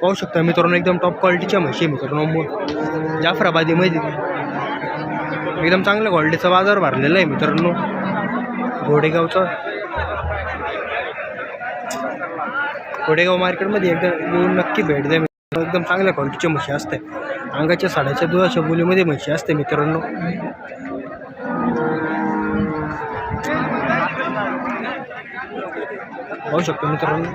पाहू शकता मित्रांनो एकदम टॉप क्वालिटीच्या म्हशी आहे मित्रांनो मो- जाफराबादीमध्ये एकदम चांगल्या क्वालिटीचा बाजार भरलेला आहे मित्रांनो. घोडेगावचा. घोडेगाव मार्केटमध्ये एकदा येऊन नक्की भेट द्या मित्रांनो. एकदम चांगल्या क्वालिटीच्या म्हशी असते. अंगाच्या साड्याच्या दुधाच्या बोलीमध्ये म्हशी असते मित्रांनो. पाहू शकतो मित्रांनो.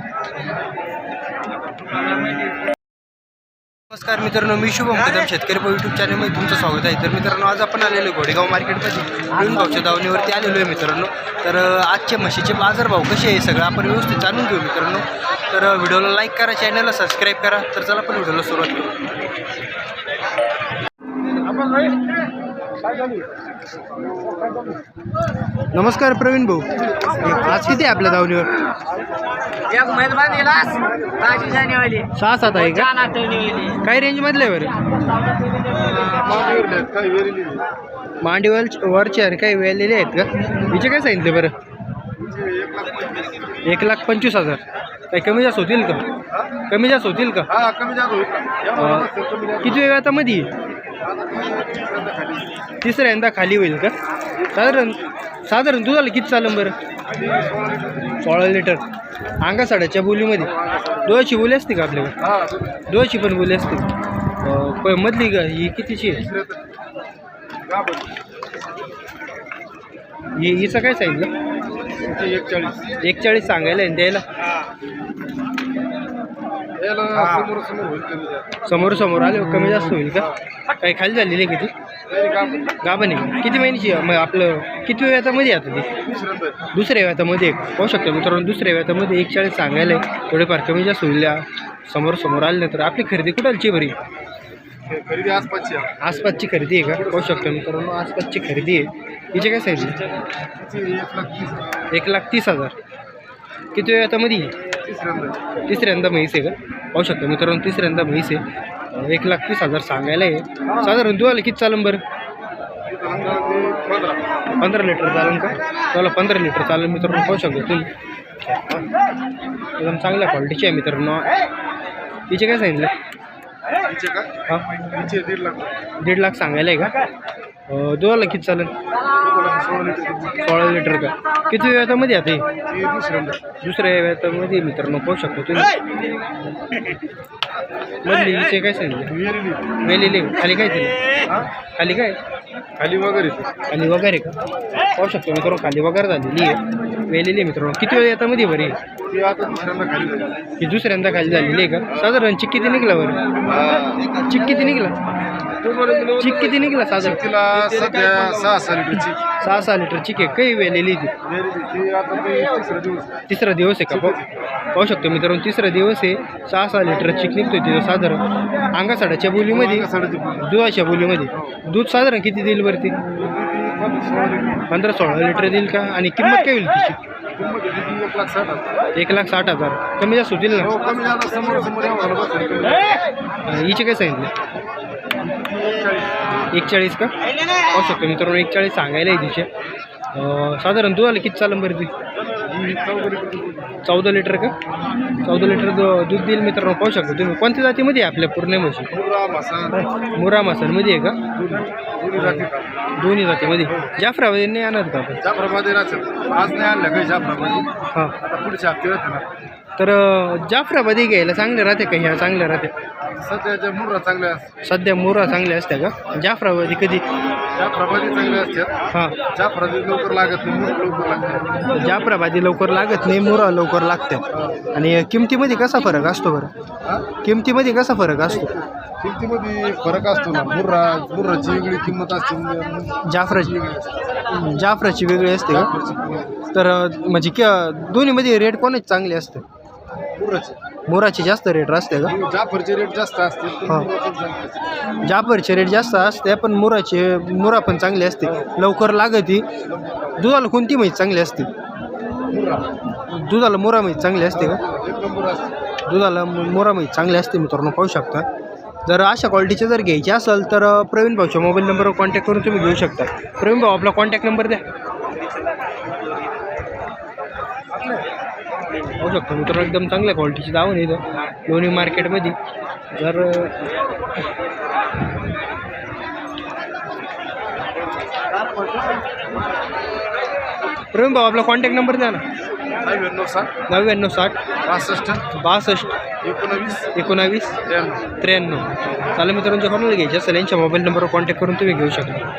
नमस्कार मित्रांनो मी शुभम कदम शेतकरी यूट्यूब चॅनलमध्ये तुमचं स्वागत आहे. तर मित्रांनो आज आपण आलेलो आहे घोडेगाव मार्केटमध्ये. नवीन भावच्या दावणीवरती आलेलो आहे मित्रांनो. तर आजचे म्हशीचे बाजारभाव कसे आहे सगळं आपण व्यवस्थित जाणून घेऊ मित्रांनो. तर व्हिडिओला लाईक करा चॅनलला सबस्क्राईब करा. तर चला आपण व्हिडिओला सुरुवात करू. नमस्कार प्रवीण भाऊ. आज किती आहे आपल्या दावणीवर एक जानेवाली सहा सात आहे का? काय रेंजमधले आहे बरं? मांडीवर वरचे आणि काही वेळलेले आहेत का? हिचे काय सांगितले बरं? एक लाख पंचवीस हजार. काही कमी जास्त होतील का? कमी जास्त होतील का? हा कमी जास्त होईल का? अं, कमी जास्त किती वेळ आता मध्ये तिसऱ्यांदा खाली. होईल का? साधारण साधारण दुधाला किती चालेल बरं? सोळा लिटर. अंगा साड्याच्या बोलीमध्ये. दोळची बोली असते का आपल्याकडे? दोळची पण बोली असते प- मधली का ही कितीची आहे? हि हिचं काय सांगितलं? एकचाळीस. एकचाळीस सांगायला आहे द्यायला याला समोर समोर आले कमी जास्त होईल का? काही खाली झालेली आहे किती? गाभण आहे किती महिन्याची आहे? मग आपलं किती व्यातामध्ये आता ती. दुसऱ्या व्यातामध्ये आहे. पाहू शकतो मित्रांनो दुसऱ्या व्यातामध्ये एक चाळीस सांगायला आहे थोडेफार कमी जास्त होईल समोर समोर आले नाही तर आपली खरेदी कुठालची बरी खरेदी आसपासची आहे. आसपासची खरेदी आहे का पाहू शकतो मित्रांनो आसपासची खरेदी आहे हिचे काय साईज? एक लाख तीस हजार. एक लाख तीस हजार किती व्यातामध्ये आहे? तिसऱ्यांदा आहे. तिसऱ्यांदा म्हैस आहे का पाहू शकतो मित्रांनो तिसऱ्यांदा म्हैस आहे एक लाख तीस हजार सांगायला आहे. साधारण तुम्हाला किती चालेल बरं? पंधरा लिटर चालेल का? तुम्हाला पंधरा लिटर चालेल मित्रांनो पाहू शकतो तुम्ही. एकदम चांगल्या क्वालिटीची आहे मित्रांनो. तिचे काय सांगितलं? हा? दीड लाख. सांगायला आहे का? अं, दुधाला किती चालेल सोळा लिटर का? किती व्यातामध्ये आता हे? दुसऱ्या व्यातामध्ये मित्रांनो पाहू शकतो तुम्ही. मधली हिचे काय? सांगितलं. वेलेले खाली काय दिलं? खाली काय? खाली वगैरे. खाली वगैरे का? पाहू शकतो मित्रांनो खाली वगैरे झालेली आहे. वेलेली आहे मित्रांनो. किती वेळ बरी? ती दुसऱ्यांदा खाली झाली. ही दुसऱ्यांदा खाली झालेली आहे का? साधारण चिक किती निघला बरं. हा. चिक किती निघला? चिक किती निघला साधारण तिला सध्या सहा सहा लिटरची सहा सहा लिटर चिक आहे. काही वेलेली ती ती. आता ते तिसरा दिवस तिसरा दिवस आहे का? पाहू पाहू शकतो मित्रांनो तिसरा दिवस आहे. सहा सहा लिटर चिक निघतो तिथं साधारण. अंगासाड्याच्या बोलीमध्ये साडेतीन दुधाच्या बोलीमध्ये. दूध साधारण किती देईल वरती? सोळा लिटर पंधरा सोळा लिटर देईल का? आणि किंमत काय होईल तिची? किंमत? एक लाख साठ हजार. एक लाख साठ हजार कमी जास्त होतील ना? हो कमी समोर समोर कमी अं, हिचे काय सांगितलं? एकचाळीस का? पाहू शकतो मित्रांनो एकचाळीस सांगायला आहे तिचे. साधारण दुधाला किती चालेल बरं ती? चौदा लिटर का? चौदा लिटर दूध देईल मित्रांनो पाहू शकतो तुम्ही. कोणत्या जातीमध्ये आहे आपल्या पूर्ण म्हशी? मुरा मसालमध्ये आहे का? दोन्ही जातीमध्ये. जाफरामध्ये नाही आणत का जाफराबादी आज नाही आणलं काही जाफराबादी? हां. पुढच्या हप्ते तर जाफरामध्ये घ्यायला चांगले राहते का? ह्या चांगल्या राहते? सध्याच्या मुर्रा चांगल्या सध्या मोरा चांगल्या असत्या का? जाफरामध्ये कधी? जाफराबादी चांगल्या असतात हां. जाफराबादी लवकर लागत नाही मुर लवकर लागते. जाफराबादी लवकर लागत नाही मुरा लवकर लागते. आणि किमतीमध्ये कसा फरक असतो बरं? किमतीमध्ये कसा फरक असतो? किमतीमध्ये फरक असतो ना. मुर्रा मुर्राची वेगळी किंमत असते. जाफराची. जाफराची वेगळी असते. का? जाफराची तर अं, म्हणजे कि दोन्हीमध्ये रेट कोणाचे चांगले असते? मुर्राची. मोराचे जास्त रेट असते का? जाफरचे रेट जास्त असते. पण हा. मुर्रा पण चांगली असते. जाफरचे रेट जास्त असते पण मुराचे मुरा पण चांगले असते. लवकर लागती. दुधाला कोणती माहिती चांगली असते? मुर्रा दुधाला मोरा माहिती चांगली असते का? एक नंबर असते. दुधाला मोरा माहिती चांगली असते मित्रांनो पाहू शकता. जर अशा क्वालिटीचे जर घ्यायचे असेल तर अं, प्रवीण भाऊच्या मोबाईल नंबरवर कॉन्टॅक्ट करून तुम्ही घेऊ शकता. प्रवीण भाऊ आपला कॉन्टॅक्ट नंबर द्या. पाहू शकतो. मित्रांनो एकदम चांगल्या क्वालिटीची दावण आहे इथं लोणी मार्केटमध्ये जर प्रवीण भाऊ आपला कॉन्टॅक्ट नंबर द्या ना. नव्याण्णव साठ. नव्याण्णव साठ. पासष्ट बासष्ट. एकोणवीस. एकोणावीस. त्र्याण्णव. त्र्याण्णव. चालेल मित्रांच्या कोणाला घ्यायचे असेल यांच्या मोबाईल नंबरवर कॉन्टॅक्ट करून तुम्ही घेऊ शकता.